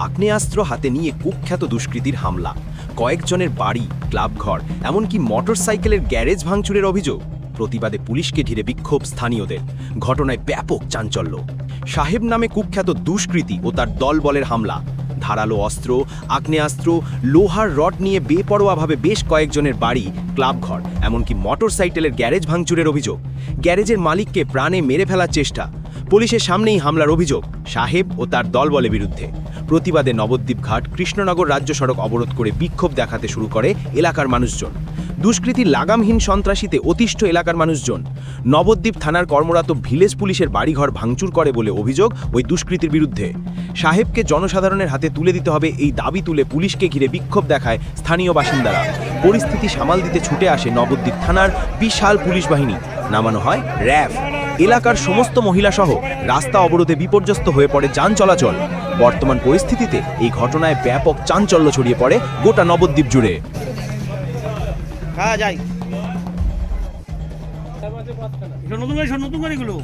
আগ্নেয়াস্ত্র হাতে নিয়ে কুখ্যাত দুষ্কৃতির হামলা। কয়েকজনের বাড়ি, ক্লাবঘর, এমনকি মোটরসাইকেলের গ্যারেজ ভাঙচুরের অভিযোগ। প্রতিবাদে পুলিশকে ঘিরে বিক্ষোভ স্থানীয়দের। ঘটনায় ব্যাপক চাঞ্চল্য। সাহেব নামে কুখ্যাত দুষ্কৃতি ও তার দলবলের হামলা। ধারালো অস্ত্র, আগ্নেয়াস্ত্র, লোহার রড নিয়ে বেপরোয়াভাবে বেশ কয়েকজনের বাড়ি, ক্লাবঘর, এমনকি মোটর সাইকেলের গ্যারেজ ভাঙচুরের অভিযোগ। গ্যারেজের মালিককে প্রাণে মেরে ফেলার চেষ্টা। পুলিশের সামনেই হামলার অভিযোগ, সাহেব ও তার দলবলের বিরুদ্ধে। প্রতিবাদে নবদ্বীপ ঘাট, কৃষ্ণনগর রাজ্য সড়ক অবরোধ করে বিক্ষোভ দেখাতে শুরু করে এলাকার মানুষজন। দুষ্কৃতী লাগামহীন সন্ত্রাসীতে অতিষ্ঠ এলাকার মানুষজন। নবদ্বীপ থানার কর্মরত ভিলেজ পুলিশের বাড়িঘর ভাঙচুর করে বলে অভিযোগ ওই দুষ্কৃতীর বিরুদ্ধে। সাহেবকে জনসাধারণের হাতে তুলে দিতে হবে এই দাবি তুলে পুলিশকে ঘিরে বিক্ষোভ দেখায় স্থানীয় বাসিন্দারা। পরিস্থিতি সামাল দিতে ছুটে আসে নবদ্বীপ থানার বিশাল পুলিশ বাহিনী। নামানো হয় র্যাফ। এলাকার সমস্ত মহিলা সহ রাস্তা অবরোধে বিপর্যস্ত হয়ে পড়ে যান চলাচল। বর্তমান পরিস্থিতিতে এই ঘটনায় ব্যাপক চাঞ্চল্য ছড়িয়ে পড়ে গোটা নবদ্বীপ জুড়ে। হ্যাঁ যাই এটা নতুন গাড়ি নতুন গাড়িগুলো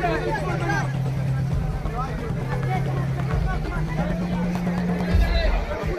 Thank you.